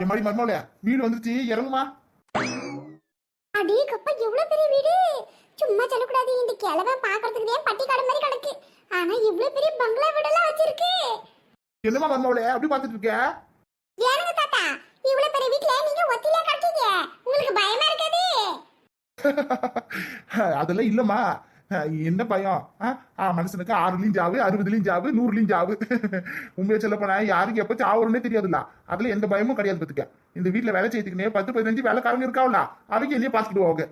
என் மாதிரி மர்மோல வீடு வந்துருச்சு இறங்குமா? அடே கப்பா எவ்வளவு பெரிய வீடு? சும்மா சொல்லக்கூடாது இந்த கிழமை பாக்குறதுக்கு தான் பட்டிக்காடு மாதிரி கிடக்கு. ஆனா இவ்வளவு பெரிய பங்களா வீடெல்லாம் வச்சிருக்கு. என்னமா மர்மோல அப்படி பார்த்துட்டு இருக்க? ஏனுங்க தாத்தா இவ்வளவு பெரிய வீட்ல நீங்க ஒத்திலே கிடக்கீங்க? உங்களுக்கு பயமா இருக்காது. அதெல்லாம் இல்லம்மா. என்ன பயம்? மனுஷனுக்கு ஆறுலயும் ஜாவு அறுபதுலயும் ஜாவு நூறுலயும் ஜாவு. உண்மையை சொல்ல போனா யாருக்கு எப்ப சாவுறனே தெரியாதுல்ல. அதுல எந்த பயமும் கிடையாது பத்துக்க. இந்த வீட்டுல வேலை செய்யறதுக்குனே பத்து பதினஞ்சு வேலைக்காரங்க இருக்காவல அவங்க. என்னைய பாத்துக்கிட்டு போவாங்க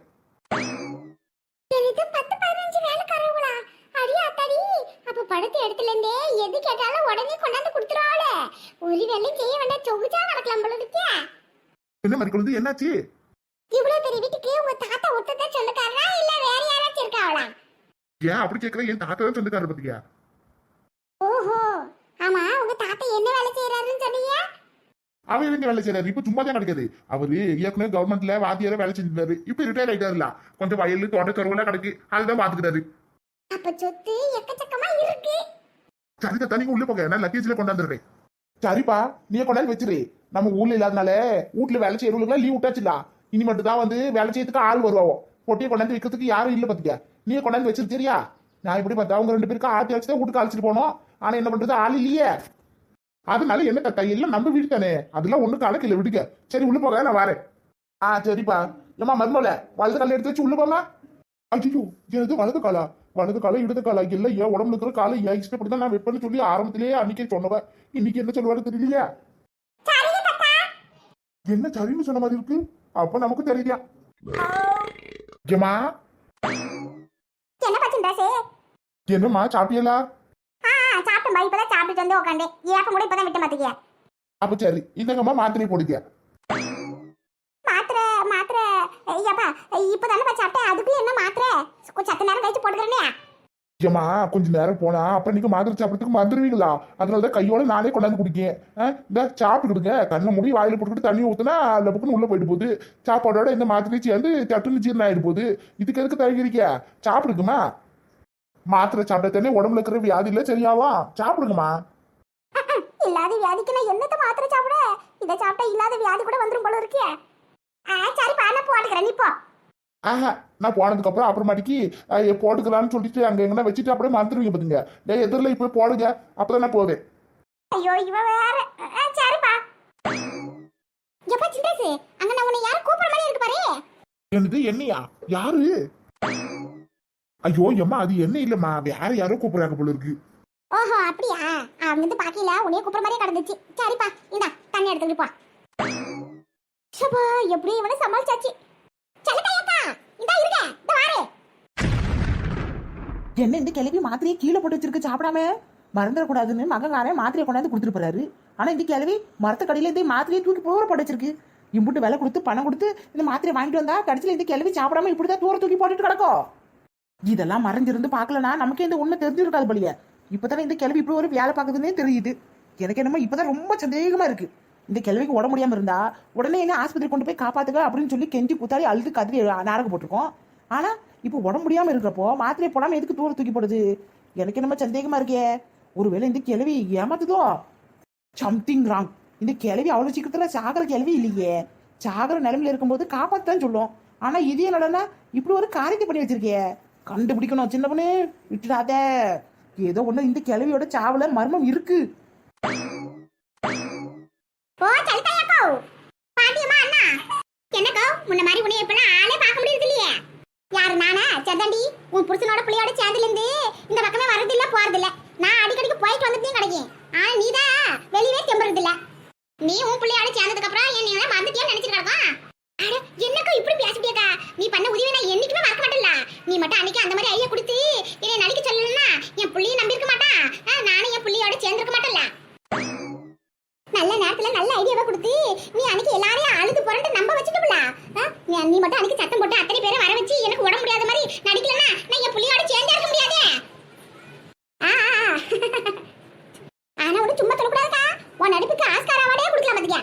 படுத்த இடத்துல இருந்தே எது கேட்டாலும் உடனே கொண்டாந்து கொடுத்துருவாளே. ஒரு வேலையும் செய்ய வேண்டாம் சொகுச்சா கிடக்கலாம் போல இருக்கே. என்ன மாதிரி என்னாச்சு? இவ்வளவு பெரிய வீட்டுக்கு உங்க தாத்தா ஒருத்தர் சொந்தக்காரனா இல்ல வேற யாராச்சும் இருக்காவளா ஏன் அப்படி கேட்கற என் தாத்தா தான் சொந்தக்காரர் பத்தியா? ஓஹோ. ஆமா உங்க தாத்தா என்ன வேலை செய்யறாருன்னு சொன்னீங்க? அவர் எங்க வேலை செய்யறாரு இப்ப சும்மா தான் கிடைக்காது. அவரு ஏற்கனவே கவர்மெண்ட்ல வாத்தியார வேலை செஞ்சிருந்தாரு. இப்ப ரிட்டையர் ஆயிட்டாருல. கொஞ்சம் வயலு தோட்ட கருவெல்லாம் கிடக்கு. அதுதான் பாத்துக்கிறாரு. அப்ப சொத்து எக்கச்சக்கமா இருக்கு. சரி தாத்தா நீங்க உள்ள போங்க. நான் லக்கேஜ்ல கொண்டாந்துடுறேன் சரிப்பா நீ கொண்டாந்து வச்சிரு. நம்ம ஊர்ல இல்லாதனால வீட்டுல வேலை செய்யறவங்களுக்கு லீவ் விட்டாச்சுல. இனி மட்டும் தான் வந்து வேலை செய்யறதுக்கு ஆள் வருவாவோ? பொட்டியை கொண்டாந்து வைக்கிறதுக்கு யாரும் இல்ல பாத்துக்க நீ கொண்டாந்து வச்சிரு நான் இப்படி பார்த்தா அவங்க ரெண்டு பேருக்கும் ஆட்டி வச்சு தான் வீட்டுக்கு அழைச்சிட்டு போனோம். ஆனா என்ன பண்றது? ஆள் இல்லையே. அதனால என்ன தாத்தா? எல்லாம் நம்ம வீடு தானே. அதெல்லாம் ஒண்ணு கணக்கு விடுங்க. சரி உள்ள போக நான் வரேன். ஆ சரிப்பா. ஏமா மருமல வலது கால எடுத்து வச்சு உள்ள போமா ஐயோ எனது வலது காலா? வலது காலம் இடது காலா? இல்ல ஏன் உடம்பு இருக்கிற காலை ஏன் இஷ்டப்படி தான் நான் வெப்பன்னு சொல்லி ஆரம்பத்திலேயே அன்னைக்கே சொன்னவ. இன்னைக்கு என்ன சொல்லுவாரு தெரியலையா? என்ன சரின்னு சொன்ன மாதிரி இருக்கு? அப்ப நமக்கு தெரியலையா ஏமா என்னம்மா சாப்பிட்டியலா? ஆ சாப்பிட்டேன் பா இப்பதான் சாப்பிட்டு வந்து உட்காந்தேன் ஏப்ப கூட இப்பதான் விட்ட மாட்டீங்க அப்ப சரி. இந்தங்கம்மா மாத்திரை போடுங்க. மாத்திரை மாத்திரை. ஐயாப்பா இப்பதானே பா சாப்பிட்டேன். அதுக்குள்ள என்ன மாத்திரை? கொஞ்சம் சத்து நேரம் கழிச்சு போட்டுக்கிறேனே. ஏமா கொஞ்ச நேரம் போனா அப்புறம் நீங்க மாத்திரை சாப்பிடறதுக்கு மறந்துடுவீங்களா? அதனாலதான் கையோட நானே கொண்டாந்து குடிக்கேன். இந்த சாப்பிட்டுக்கிடுங்க. கண்ணை மூடி வாயில போட்டுக்கிட்டு தண்ணி ஊத்துனா லப்புக்குன்னு உள்ள போயிட்டு போகுது. சாப்பாடோட இந்த மாத்திரை சேர்ந்து சட்டுன்னு ஜீரணம் ஆயிட்டு போகுது. இதுக்கு எதுக்கு தயங்கிறிக்க சாப்பிடுங்கம்மா மாத்திரை சாப்பிட்டே உடம்புல இருக்கிற வியாதி இல்ல சரியாவா? சாப்பிடுங்கம்மா. இல்லாத வியாதிக்கு நான் என்னத்த மாத்திரை சாப்பிட? இதை சாப்பிட்டா இல்லாத வியாதி கூட வந்துரும் போல இருக்கே. ஆ சரிப்பா நான் போட்டுக்கிறேன். நீ போ. ஆஹா நான் போனதுக்கு அப்புறம் அப்புறமாட்டிக்கு போட்டுக்கலாம்னு சொல்லிட்டு அங்க எங்கன்னா வச்சுட்டு அப்படியே மறந்துடுவீங்க பாத்துங்க. டேய் எதிரில் இப்போ போடுங்க. அப்பதான் நான் போவேன். ஐயோ இவ வேற. சரிப்பா எப்பா சிந்தாசு அங்க நான் உன்னை யாரும் கூப்பிடுற மாதிரி இருக்கு பாரு. என்னது என்னையா? யாரு? ஐயோ எம்மா அது என்ன இல்லம்மா? வேற யாரோ கூப்பிடுறாங்க போல இருக்கு. ஓஹோ அப்படியா? அவங்க வந்து பாக்கல உன்னைய கூப்பிடுற மாதிரியே கிடந்துச்சு சரிப்பா இந்தா தண்ணி எடுத்துட்டு போ சபா எப்படி இவனை சமாளிச்சாச்சு. செல்லக்கையாக்கா இந்தா இருங்க இந்த வாரு. என்ன இந்த கிளவி மாத்திரையை கீழே போட்டு வச்சிருக்கு சாப்பிடாம? மறந்துடக்கூடாதுன்னு மகங்காரன் மாத்திரையை கொண்டாந்து கொடுத்துட்டு போறாரு. ஆனா இந்த கிளவி மரத்த கடையில இந்த மாத்திரையை தூக்கி போற போட்டு வச்சிருக்கு. இம்புட்டு விலை கொடுத்து பணம் கொடுத்து இந்த மாத்திரையை வாங்கிட்டு வந்தா கடைசியில் இந்த கிளவி சாப்பிடாம இப்படிதான் தூர தூக்கி போட்டுட்டு கிடக்கும். இதெல்லாம் மறைஞ்சிருந்து பார்க்கலனா நமக்கே இந்த உண்மை தெரிஞ்சிருக்காது போலியே. இப்பதானே இந்த கிழவி இப்படி ஒரு வேலை பார்க்குதுன்னே தெரியுது. எனக்கு என்னமோ இப்பதான் ரொம்ப சந்தேகமா இருக்கு. இந்த கிழவிக்கு உடம்பு முடியாம இருந்தா உடனே என்ன ஆஸ்பத்திரி கொண்டு போய் காப்பாத்துக்க அப்படின்னு சொல்லி கெஞ்சி கூத்தாடி அழுது கதறி நாடகம் போட்டிருக்கோம். ஆனா இப்போ உடம்பு முடியாம இருக்கிறப்போ மாத்திரை போடாம எதுக்கு தூர தூக்கி போடுது? எனக்கு என்னமோ சந்தேகமா இருக்கே. ஒருவேளை இந்த கிழவி ஏமாத்துதோ? சம்திங் ராங் இந்த கிழவி அவ்வளவு சீக்கிரத்துல சாகர கிழவி இல்லையே. சாகர நிலைமையில இருக்கும்போது காப்பாத்தான் சொல்லுவோம் ஆனா இது என்னடனா இப்படி ஒரு காரியத்தை பண்ணி வச்சிருக்கியே கண்டுபிடிக்கணும் சின்ன பொண்ணு விட்டுடாத ஏதோ ஒன்று இந்த கிளவியோட சாவல மர்மம் இருக்கு ஓ செல்லக்கையாக்கோ பாட்டியம்மா அண்ணா என்னக்கோ முன்ன மாதிரி உன்னை இப்பெல்லாம் ஆளே பார்க்க முடியுது இல்லையே யாரு நானா செதண்டி உன் புருஷனோட புள்ளையோட சேர்ந்துல இருந்து இந்த பக்கமே வரது இல்ல போறது இல்ல நான் அடிக்கடிக்கு போயிட்டு வந்துட்டே கிடைக்கும் ஆனா நீதான் வெளியவே தெம்புறது இல்ல நீ உன் பிள்ளையோட சேர்ந்ததுக்கு அப்புறம் என்ன மறந்துட்டியா நினைச்சிட்டு கிடக்கும் அட என்னக்கா இப்படி பேசிட்டியக்கா நீ பண்ண உதவி நான் என்னைக்குமே மறக்க மாட்டேன்ல நீ அந்த மாதிரி ஐயா கொடுத்து என்னை நடிக்க சொல்லணும்னா என் புள்ளியை நம்பியிருக்க மாட்டான் நானும் என் புள்ளையோட சேர்ந்திருக்க மாட்டேன்ல. நல்ல நேரத்துல நல்ல ஐடியாவை கொடுத்து நீ அன்னைக்கு எல்லாரையும் அழுது புரண்டு நம்ப வச்சுட்டோம்ல. நீ மட்டும் அன்னைக்கு சத்தம் போட்டு அத்தனை பேரை வர வச்சு எனக்கு உடம்பு முடியாத மாதிரி நடிக்கலன்னா நான் என் புள்ளையோட சேர்ந்தே இருக்க முடியாதே. ஆனா ஒண்ணு சும்மா சொல்லக்கூடாதுக்கா. உன் நடிப்புக்கு ஆஸ்கார் அவார்டே கொடுக்கலாம் பாத்தியா.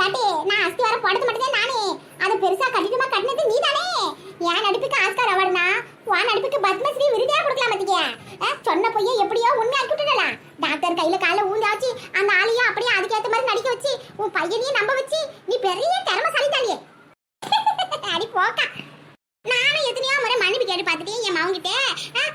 யாட்டே நான் அஸ்தி வர போடுறது மட்டும்தான் நானே. அதை பெருசா கட்டிட்டுமா கட்டினது நீ தானே என் நடிப்புக்கு ஆஸ்கார் அவார்டுனா உன் நடிப்புக்கு பத்மஸ்ரீ விருதே கொடுக்கலாம் பாத்துக்க சொன்ன பொய்ய எப்படியோ உண்மையாக்கி விட்டுடலாம் டாக்டர் கையில கால ஊந்தாச்சு அந்த ஆளையும் அப்படியே அதுக்கேற்ற மாதிரி நடிக்க வச்சு உன் பையனையும் நம்ப வச்சு நீ பெரிய திறமைசாலி தானியே அடி போக்கா. நானும் எத்தனையோ முறை மன்னிப்பு கேட்டு பார்த்துட்டேன் என் மவங்கிட்ட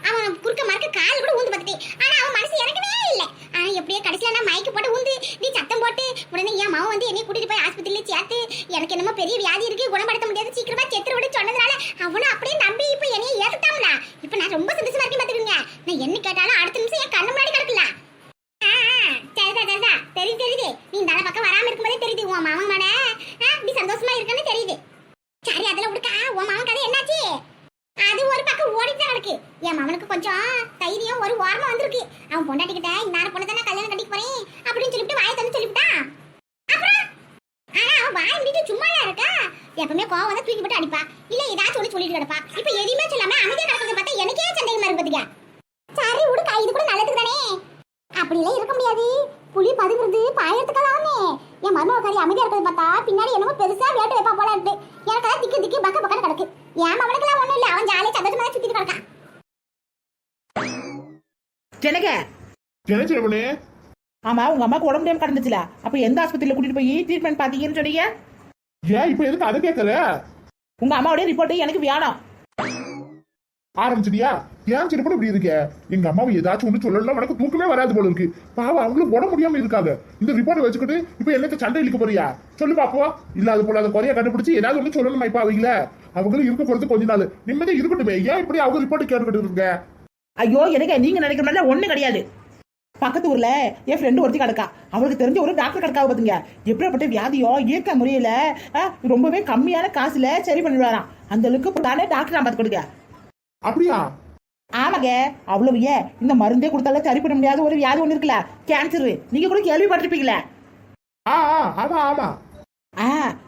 அவன் குறுக்க மறுக்க கால் கூட ஊந்து பார்த்துட்டேன். ஆனா அவன் மனசு இறக்கவே இல்லை. ஆனால் எப்படியோ கடைசியில் நான் மயக்க போட்டு ஊந்து நீ சத்தம் போட்டு உடனே என் மவன் வந்து என்னை கூட்டிட்டு போய் ஆஸ்பத்திரியில சேர்த்து எனக்கு என்னமோ பெரிய வியாதி இருக்கு குணப்படுத்த முடியாது சீக்கிரமா செத்துரு விட சொன்னதுனால அவனும் அப்படியே நம்பி இப்ப என்னைய ஏத்துட்டாம்ல இப்ப நான் ரொம்ப சந்தோஷமா இருக்கேன் பாத்துக்கோங்க நான் என்ன கேட்டாலும் அடுத்த நிமிஷம் என் கண்ணு முன்னாடி கிடக்கல ஆ, ஆ, சரிதா சரிதா தெரியுது தெரியுது நீ இந்த பக்கம் வராம இருக்கும்போதே தெரியுது உன் மாமன் மேட நீ சந்தோஷமா இருக்கன்னு தெரியுது சரி அதுல விடுக்கா உன் மாமன் கதை என்னாச்சு அது ஒரு பக்கம் ஓடிட்டு தான் கிடக்கு என் மகனுக்கு கொஞ்சம் தைரியம் ஒரு வாரமா வந்திருக்கு அவன் நான் பொண்ணு தானே கல்யாணம் கட்டிக்கு போறேன்? அப்படின்னு சொல்லிட்டு வாயை தந்து சொல்லிவிட்டா? அப்புறம்? ஆனா அவன் வாய் முடிட்டு சும்மா இருக்கா? எப்பவுமே கோவம் வந்து தூக்கி போட்டு அடிப்பா. இல்ல ஏதாச்சும் ஒண்ணு சொல்லிட்டு கிடப்பா. இப்ப எதையுமே சொல்லாம அமைதியா கிடக்கிறது பார்த்தா எனக்கே சந்தேகமா இருக்கு பாத்துக்க சரி விடுக்கா இது கூட நல்லதுக்கு தானே? அப்படிலாம் இருக்க முடியாது. புலி பதுங்குறது பாயறதுக்கலாமே என் மருமகாரி அமைதியா இருக்கிறது பார்த்தா பின்னாடி என்னமோ பெருசா வேட்டு வைப்பா போல இருக்கு. எனக்கு அதான் திக்கு திக்கி பக்க பக்கம் கிடக்கு. ஏன் அவனுக்குலாம் ஒண்ணும் இல்ல? அவன் ஜாலியா சந்தோஷமா சுத்திட்டு கிடக்கான் ஜனக என்ன பொண்ணு ஆமா உங்க அம்மாக்கு உடம்பு முடியாம கிடந்துச்சுல. அப்ப எந்த ஆஸ்பத்திரியில கூட்டிட்டு போய் ட்ரீட்மெண்ட் பாத்தீங்கன்னு சொன்னீங்க? ஏன் இப்ப எதுக்கு அதை கேட்கற? உங்க அம்மாவுடைய ரிப்போர்ட் எனக்கு வேணும் ஆரம்பிச்சிட்டியா? ஏன் பொண்ணு இப்படி இருக்க? எங்க அம்மாவை ஏதாச்சும் ஒண்ணு சொல்லலாம் உனக்கு தூக்கமே வராது போல இருக்கு. பாவம் அவங்களும் உடம்பு முடியாம இருக்காங்க. இந்த ரிப்போர்ட் வச்சுக்கிட்டு இப்ப என்னத்த சண்டை இழுக்க போறியா? சொல்லு பாப்போம். இல்லாத போல அதை குறைய கண்டுபிடிச்சு ஏதாவது ஒண்ணு சொல்லணுமா இப்ப அவங்கள? அவங்களும் இருக்க போறது கொஞ்ச நாள். நிம்மதியா இருக்கட்டுமே. ஏன் இப்படி அவங்க ரிப்போர்ட் கேட்டுக்கிட்டு இருக்க? ஐயோ எனக்கு நீங்க நினைக்கிற மாதிரி ஒண்ணு கிடையாது. பக்கத்து ஊர்ல என் ஃப்ரெண்டு ஒருத்தி கிடக்கா. அவளுக்கு தெரிஞ்ச ஒரு டாக்டர் கிடக்கா பாத்துங்க. எப்படிப்பட்ட வியாதியோ இயற்கை முறையில ரொம்பவே கம்மியான காசுல சரி பண்ணிடுவாராம். அந்த அளவுக்கு தானே டாக்டர் நான் பார்த்து கொடுக்க அப்படியா? ஆமாங்க. அவ்வளவு ஏன்? இந்த மருந்தே கொடுத்தாலும் சரி பண்ண முடியாத ஒரு வியாதி ஒண்ணு இருக்குல்ல. கேன்சர் நீங்க கூட கேள்விப்பட்டிருப்பீங்களே. ஆ ஆமா ஆமா. ஆ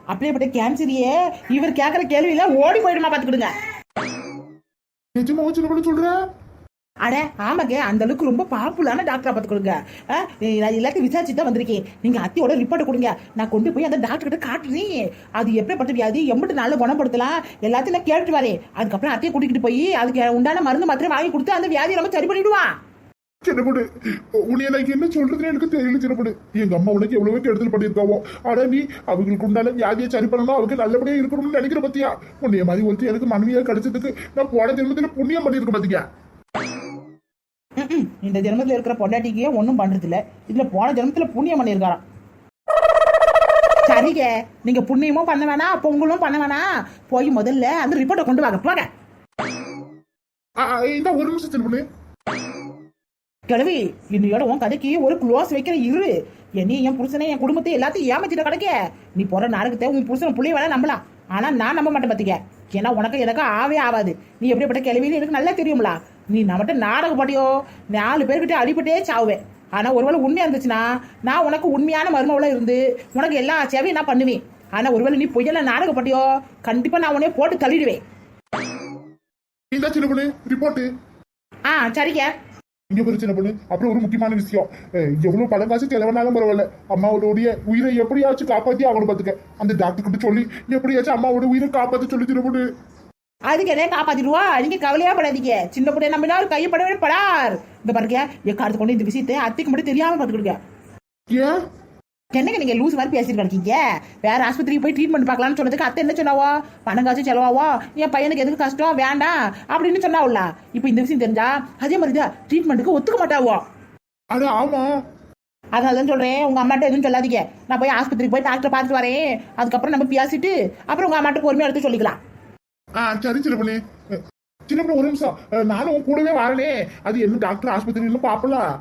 அப்படியேப்பட்ட கேன்சரையே இவர் கேட்குற கேள்வியில ஓடி போயிடுமா பார்த்துக்கிடுங்க நிஜமா பொண்ணு சொல்ற? அட ஆமாங்க அந்த அளவுக்கு ரொம்ப பாப்புலான டாக்டரை பார்த்துக்கொடுங்க கொடுங்க நான் எல்லாத்தையும் விசாரிச்சு தான் வந்திருக்கேன். நீங்க அத்தியோட ரிப்போர்ட் கொடுங்க. நான் கொண்டு போய் அந்த டாக்டர் கிட்ட காட்டுறேன். அது எப்படிப்பட்ட வியாதி எம்பிட்டு நாள் குணப்படுத்தலாம்? எல்லாத்தையும் நான் கேட்டுட்டு வரேன். அதுக்கப்புறம் அத்தையை கூட்டிகிட்டு போய் அதுக்கு உண்டான மருந்து மாத்திரை வாங்கி கொடுத்து அந்த வியாதியை நம்ம சரி பண்ணிடுவான் சின்னப்படு பொண்ணு உன்னை எனக்கு என்ன சொல்றதுன்னு எனக்கு தெரியல சின்னப்படு எங்க அம்மா உனக்கு எவ்வளவோ கெடுதல் பண்ணியிருக்காவோ. ஆனா நீ அவங்களுக்கு உண்டான வியாதியை சரி பண்ணணும். அவங்க நல்லபடியா இருக்கணும்னு நினைக்கிற பத்தியா? உன்னைய மாதிரி ஒருத்தி எனக்கு மனைவியா கிடைச்சதுக்கு நான் போன ஜென்மத்துல புண்ணியம் பண்ணியிருக்க பாத்தியா? இந்த ஜென்மத்துல இருக்கிற பொண்டாட்டிக்கே ஒன்றும் பண்றது இல்ல இதுல போன ஜென்மத்துல புண்ணியம் பண்ணியிருக்காராம். சரிங்க. நீங்க புண்ணியமும் பண்ண வேணாம் பொங்கலும் பண்ண வேணாம். போய் முதல்ல அந்த ரிப்போர்ட்டை கொண்டு வாங்க. போங்க. இந்த ஒரு நிமிஷம் சின்ன கிழவி இன்னையோட உன் கதைக்கு ஒரு க்ளோஸ் வைக்கிற இரு. என்னையும் என் புருஷனை என் குடும்பத்தை எல்லாத்தையும் ஏமாத்திட்டு கிடக்க. நீ போற நாடகத்தை உன் புருஷன் புள்ளைய வேணா நம்பலாம். ஆனா நான் நம்ப மாட்டேன் பாத்துக்க. ஏன்னா உனக்கு எனக்கு ஆவே ஆகாது நீ எப்படிப்பட்ட கிழவின்னு எனக்கு நல்லா தெரியும்ல. நீ நம்மகிட்ட நாடகம் பாட்டியோ நாலு பேர்கிட்ட அடிபட்டே சாவுவேன். ஆனா ஒருவேளை உண்மையா இருந்துச்சுன்னா நான் உனக்கு உண்மையான மருமவள இருந்து உனக்கு எல்லா சேவையும் நான் பண்ணுவேன். ஆனா ஒருவேளை நீ பொய்யல நாடகம் பாட்டியோ கண்டிப்பா நான் உன்னைய போட்டு தள்ளிடுவேன். இந்த சின்ன பொண்ணு ரிப்போர்ட் ஆ சரிங்க. இங்க ஒரு சின்ன பொண்ணு அப்புறம் ஒரு முக்கியமான விஷயம். எவ்வளவு பணம் காசு செலவனாலும் பரவாயில்ல. அம்மாவோடைய உயிரை எப்படியாச்சும் காப்பாத்தி ஆகணும் பாத்துக்க. அந்த டாக்டர் கிட்ட சொல்லி எப்படியாச்சும் அம்மாவோட உயிரை காப்பாத்தி சொல்லி சின்ன பொண்ணு. அதுக்கு என்ன காப்பாத்திடுவா? நீங்க கவலையா படாதீங்க சின்ன பிள்ளை நம்ம ஒரு கையை படவே படார். இந்த பாருங்க என் காலத்து கொண்டு இந்த விஷயத்தை அத்தைக்கு மட்டும் தெரியாம பாத்துக்கிடுங்க. என்னங்க நீங்க லூஸ் மாதிரி பேசிட்டு இருக்கீங்க? வேற ஆஸ்பத்திரிக்கு போய் ட்ரீட்மெண்ட் பார்க்கலாம்னு சொன்னதுக்கு அத்தை என்ன சொன்னாவோ? பணம் காசு செலவாவோ? என் பையனுக்கு எதுக்கு கஷ்டம்? வேண்டாம். அப்படின்னு சொன்னாவுல்ல. இப்போ இந்த விஷயம் தெரிஞ்சா அதே மாதிரி தான் ட்ரீட்மெண்ட்டுக்கு ஒத்துக்க மாட்டாவோ? அட ஆமா. அதனால தான் சொல்றேன். உங்க அம்மாட்ட எதுவும் சொல்லாதீங்க. நான் போய் ஆஸ்பத்திரிக்கு போய் டாக்டர் பார்த்துட்டு வரேன். அதுக்கப்புறம் நம்ம பேசிட்டு அப்புறம் உங்க அம்மாட்ட பொறுமையா எடுத்து சொல்லிக்கலாம். ஆ சரி சின்ன பொண்ணு. சின்ன பொண்ணு ஒரு நிமிஷம். நானும் கூடவே வரனே. அது என்ன டாக்டர் ஆஸ்பத்திரின்னு பாப்பலாம்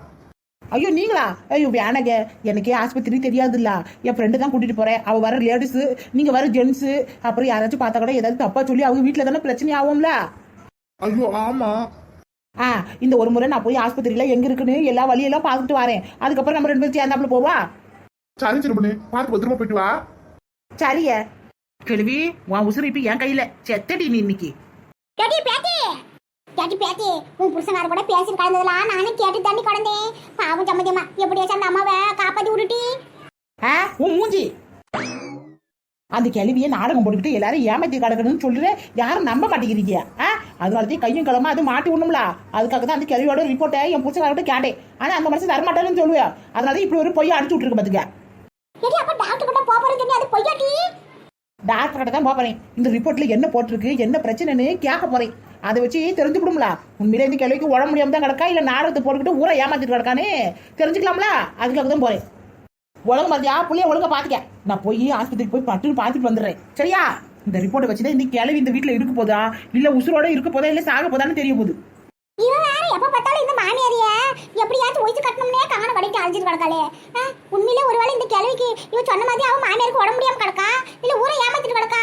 ஐயோ நீங்களா? ஐயோ வேணாங்க. எனக்கே ஆஸ்பத்திரி தெரியாதுல்ல. என் ஃப்ரெண்டு தான் கூட்டிட்டு போறேன். அவ வர லேடிஸ் நீங்க வர ஜென்ஸ் அப்புறம் யாராச்சும் பார்த்தா கூட ஏதாவது தப்பா சொல்லி அவங்க வீட்டுல தானே பிரச்சனை ஆகும்ல? ஐயோ ஆமா. ஆ இந்த ஒரு முறை நான் போய் ஆஸ்பத்திரியில எங்க இருக்குன்னு எல்லா வழியெல்லாம் பார்த்துட்டு வரேன். அதுக்கப்புறம் நம்ம ரெண்டு பேரும் சேர்ந்தாப்புல போவா? சரி சின்ன பொண்ணு. பார்த்து பத்திரமா போயிட்டு வா. சரிங்க கேள்வி உன் உசுறு இப்ப என் கையில. செத்தடி நீ இன்னைக்கு. கேட்டி பேத்தி. கேட்டி பேத்தி உன் புருஷனார் கூட பேசி கலந்ததெல்லாம் நானும் கேட்டு தாண்டி கடந்தேன். பாவம் சம்மதியம்மா. எப்படியாச்சும் அந்த அம்மாவை காப்பாத்தி விட்டுட்டி? ஆ உன் மூஞ்சி. அந்த கேள்வியை நாடகம் போட்டுக்கிட்டு எல்லாரும் ஏமாத்தி கிடக்கணும்னு சொல்லிட்டு யாரும் நம்ப மாட்டேங்கிறீங்க. ஆ அதனாலதான் கையும் கிளம்ப அது மாட்டி விடணும்ல. அதுக்காக தான் அந்த கேள்வியோட ரிப்போர்ட்டை என் புருஷனார்கிட்ட கேட்டேன். ஆனா அந்த மனுஷன் தரமாட்டாருன்னு சொல்லுவேன். அதனால இப்படி ஒரு பொய்யை அடிச்சு விட்டுருக்கு பாத்துக்க. அப்ப டாக்டர் கிட்ட சொல்லி அது பொய்யாட்டி. டாக்டர்கிட்ட தான் பார்ப்பறேன். இந்த ரிப்போர்ட்ல என்ன போட்டிருக்கு என்ன பிரச்சனைன்னு கேட்க போறேன். அதை வச்சு தெரிஞ்சுக்கிடும்ல. உண்மையிலே இந்த கேள்விக்கு உடம்பு முடியாம தான் கிடக்கா? இல்ல நாடகத்தை போட்டுக்கிட்டு ஊரை ஏமாத்திட்டு கிடக்கானே? தெரிஞ்சுக்கலாம்ல? அதுக்காக தான் போறேன். ஒழுங்கு மாதிரியா புள்ளிய ஒழுங்கா பாத்துக்க. நான் போய் ஆஸ்பத்திரிக்கு போய் பட்டுன்னு பார்த்துட்டு வந்துடுறேன். சரியா? இந்த ரிப்போர்ட்டை வச்சுதான் இந்த கிளவி இந்த வீட்டுல இருக்க போதா? இல்ல உசுரோட இருக்க போதா? இல்ல சாக போதான்னு தெரிய போகுது. இவன் எப்ப பார்த்தாலும் இந்த மாமியாரிய எப்படியாச்சும் ஒழிச்சு கட்டணும்னே காண கடைக்கு அழைச்சிட்டு கிடக்காளே. உண்மையிலே ஒருவேளை இந்த கிழவிக்கு இவன் சொன்ன மாதிரி அவன் மாமியாருக்கு உடம்பு முடியாம கிடக்கா இல்ல ஊரை ஏமாத்திட்டு கிடக்கா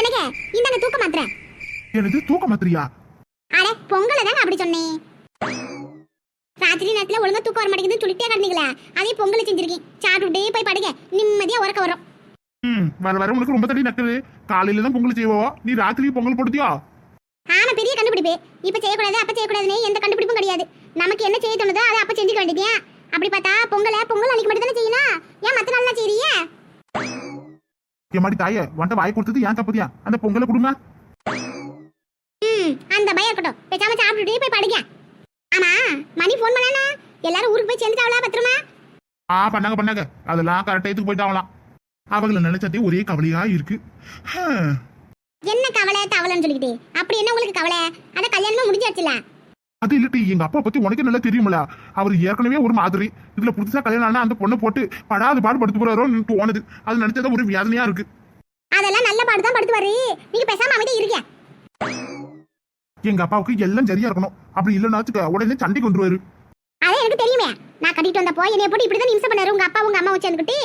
எனக்கு இந்தாங்க தூக்க மாத்திரை எனது தூக்க மாத்திரியா அட பொங்கலை தாங்க அப்படி சொன்னேன். ராத்திரி நேரத்துல ஒழுங்கா தூக்கம் வர மாட்டேங்குதுன்னு சொல்லிட்டே கிடந்தீங்களா அதே பொங்கலை செஞ்சிருக்கேன் சாப்பிட்டுட்டே போய் படுங்க நிம்மதியா உறக்க வரும். ம் வர வர உனக்கு ரொம்ப தடி நக்குது. காலையில தான் பொங்கல் செய்வோ நீ ராத்திரி பொங்கல் போடுதியோ? ஆமா பெரிய கண்டுபிடிப்பு. இப்ப செய்யக்கூடாது அப்ப செய்யக்கூடாதுன்னு எந்த கண்டுபிடிப்பும் கிடையாது. நமக்கு என்ன செய்ய தோணுதோ அதை அப்ப செஞ்சுக்க வேண்டியது அப்படி பார்த்தா பொங்கலை பொங்கல் அன்னைக்கு மட்டும் தானே செய்யணும்? ஏன் மத்த நாள்லாம் செய்றீங்க என் மாதிரி தாய வண்ட வாய் கொடுத்தது ஏன் தப்புதியா? அந்த பொங்கலை கொடுங்க. அந்த பயம் இருக்கட்டும். பேசாம சாப்பிட்டுட்டே போய் படுங்க ஆமா மணி ஃபோன் பண்ணானா எல்லாரும் ஊருக்கு போய் சேர்ந்துட்டாவளா பத்திரமா? ஆ பண்ணாங்க பண்ணாங்க. அதெல்லாம் கரெக்ட் டயத்துக்கு போயிட்டாங்களாம் அவங்கள நினைச்சதே ஒரே கவலையா இருக்கு. என்ன கவலை? தவளைன்னு சொல்லிக்கிட்டு. அப்படி என்ன உங்களுக்கு கவலை? அத கல்யாணமே முடிஞ்சாச்சுல. அது இல்லட்டி எங்க அப்பா பத்தி உனக்கு நல்லா தெரியுமில. அவர் ஏற்கனவே ஒரு மாதிரி. இதுல புதுசா கல்யாணம் ஆனா அந்த பொண்ணை போட்டு படாத பாடு படுத்து போறாரோன்னு தோணுது. அது நினைச்சதா ஒரு வேதனையா இருக்கு. அதெல்லாம் நல்ல பாடு தான் படுத்து வரு நீங்க பேசாம அமைதியா இருக்க எங்க அப்பாவுக்கு எல்லாம் சரியா இருக்கணும். அப்படி இல்லைன்னா உடனே சண்டைக்கு வந்துருவாரு. அதான் எனக்கு தெரியுமே. நான் கட்டிட்டு வந்தப்போ என்னைய போட்டு இப்படி தான் நிமிஷம் பண்ணாரு. உங்க அப்பா உங்க அம்மா வச்சுக்கிட்டு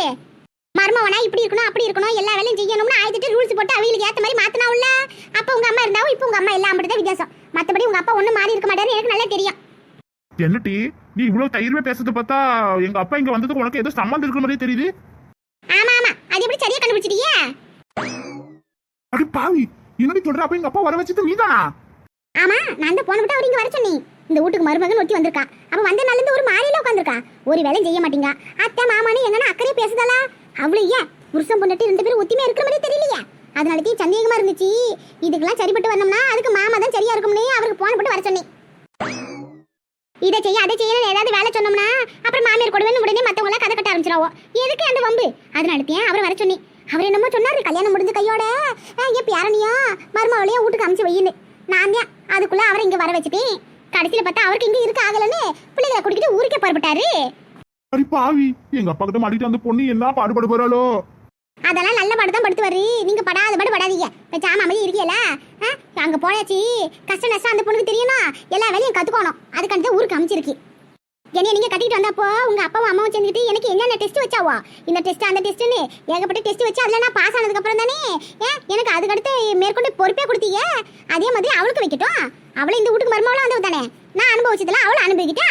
மர்மவனா இப்படி இருக்கணும் அப்படி இருக்கணும் எல்லா வேலையும் செய்யணும்னு ஆயிரத்தி ரூல்ஸ் போட்டு அவங்களுக்கு ஏத்த மாதிரி மாத்தினா உள்ள அப்ப உங்க அம்மா இருந்தாவும் இப்போ உங்க அம்மா எல்லாம் அப்படிதான் வித்தியாசம். மத்தபடி உங்க அப்பா ஒண்ணும் மாறி இருக்க மாட்டாரு எனக்கு நல்லா தெரியும். என்னட்டி நீ இவ்வளவு தைரியமே பேசுறத பார்த்தா எங்க அப்பா இங்க வந்ததுக்கு உனக்கு ஏதோ சம்மந்தம் இருக்கிற மாதிரியே தெரியுது. ஆமா ஆமா. அது எப்படி சரியா கண்டுபிடிச்சிட்டீங்க அடி பாவி. என்னடி சொல்ற? அப்ப எங்க அப்பா வர வச்சது நீதானா? ஆமா நான் தான் போன விட்டு அவர் இங்க வர சொன்னேன். இந்த வீட்டுக்கு மருமகன் ஒட்டி வந்திருக்கா. அப்ப வந்த நாள்ல இருந்து ஒரு மாறியில உட்காந்துருக்கா ஒரு வேலையும் செய்ய மாட்டீங்க. அத்தை மாமானு எங்கன்னா அக்கறையா பேசுதாளா? அவ்வளவு ஏன்? புருஷன் பொண்டாட்டி ரெண்டு பேரும் ஒத்துமையா இருக்கிற மாதிரி தெரியலையா. அதனாலக்கே சந்தேகமா இருந்துச்சு. இதுக்கெல்லாம் சரிப்பட்டு வரணும்னா அதுக்கு மாமா தான் சரியா இருக்கும்னே அவருக்கு போன போட்டு வர சொன்னேன். இதை செய்ய அதை செய்யணும் ஏதாவது வேலை சொன்னோம்னா அப்புறம் மாமியார் கொடுவேன்னு உடனே மத்தவங்க எல்லாம் கதை கட்ட ஆரம்பிச்சிருவோம் எதுக்கு அந்த வம்பு? அதனால அவர் வர சொன்னேன். அவர் என்னமோ சொன்னார் கல்யாணம் முடிஞ்ச கையோட "ஆ, என் பேரனையும் மருமவளையும் வீட்டுக்கு அமுச்சு வையின்னு. நான் தான் அதுக்குள்ள அவரை இங்க வர வச்சுட்டேன். கடைசியில பார்த்தா அவருக்கு இங்க இருக்க ஆகலன்னு பிள்ளைகளை கூட்டிட்டு ஊருக்கே புறப்பட்டாரு. அடி பாவி. எங்க அப்பா கிட்ட மாட்டிட்டு அந்த பொண்ணு என்ன பாடுபட போறாளோ? அதெல்லாம் நல்ல பாடு தான் படுத்துவாரு. நீங்க படாத பாடு படாதீங்க. பேசாம அமைதி இருக்கீல அங்க போயாச்சு. கஷ்ட நஷ்டம் அந்த பொண்ணுக்கு தெரியணும் எல்லா வேலையும் கத்துக்கணும். அதுக்காண்டி ஊருக்கு அமைச்சிருக்கு. என்னைய நீங்க கட்டிட்டு வந்தப்போ உங்க அப்பாவும் அம்மாவும் சேர்ந்துக்கிட்டு எனக்கு என்னென்ன டெஸ்ட் வச்சாவோ? இந்த டெஸ்ட் அந்த டெஸ்ட்னு ஏகப்பட்ட டெஸ்ட் வச்சு அதுல நான் பாஸ் ஆனதுக்கு அப்புறம் தானே? எனக்கு அதுக்கடுத்து மேற்கொண்டு பொறுப்பே கொடுத்தீங்க? அதே மாதிரி அவளுக்கு வைக்கட்டும். அவளை இந்த வீட்டுக்கு மருமவளா வந்தவ தானே? நான் அனுபவிச்சதுல அவளை அனுபவிக்கிட்டா?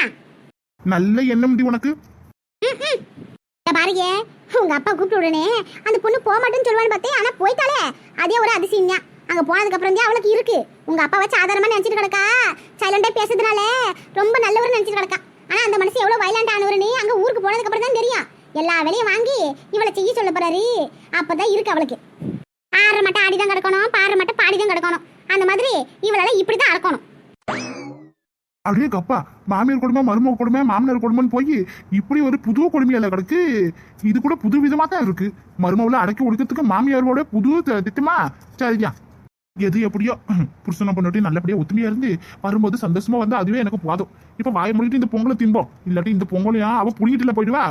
நல்ல எண்ணம் உனக்கு. பாருங்க. உங்க அப்பா கூப்பிட்ட உடனே அந்த பொண்ணு போக மாட்டேன்னு சொல்லுவான்னு பார்த்தேன். ஆனா போயிட்டாலே அதே ஒரு அதிசயம் தான் அங்க போனதுக்கு அப்புறம் தான் அவளுக்கு இருக்கு. உங்க அப்பா வச்சு ஆதாரமா நினைச்சிட்டு கிடக்கா? சைலண்டா பேசுறதுனால ரொம்ப நல்லவர் நினைச்சிட்டு கிடக்கா. ஆனா அந்த மனசு எவ்வளவு வைலண்ட் ஆனவருன்னு அங்க ஊருக்கு போனதுக்கு அப்புறம் தான் தெரியும். எல்லா வேலையும் வாங்கி இவளை செய்ய சொல்ல போறாரு. அப்பதான் இருக்கு அவளுக்கு. ஆடுற மட்டும் ஆடிதான் கிடக்கணும் பாடுற மட்டும் பாடிதான் கிடக்கணும் அந்த மாதிரி இவளால இப்படிதான் அடக்கணும் அப்படியே கப்பா. மாமியார் குடும்பம் மருமக குடும்பம் மாமனார் குடும்பம் போய் இப்படி ஒரு புது கொடுமையில கிடக்கு. இது கூட புது விதமா தான் இருக்கு. மருமவுல அடக்கி ஒடுக்கிறதுக்கு மாமியாரோட புது திட்டமா? சரியா. எது எப்படியோ. புருஷனை பண்ணிட்டு நல்லபடியா ஒத்துமையா இருந்து வரும்போது சந்தோஷமா வந்து அதுவே எனக்கு போதும். இப்போ வாய முடிட்டு இந்த பொங்கலை திம்போம் இல்லாட்டி இந்த பொங்கலையா? அவ புடிங்கிட்டுல போயிடுவா?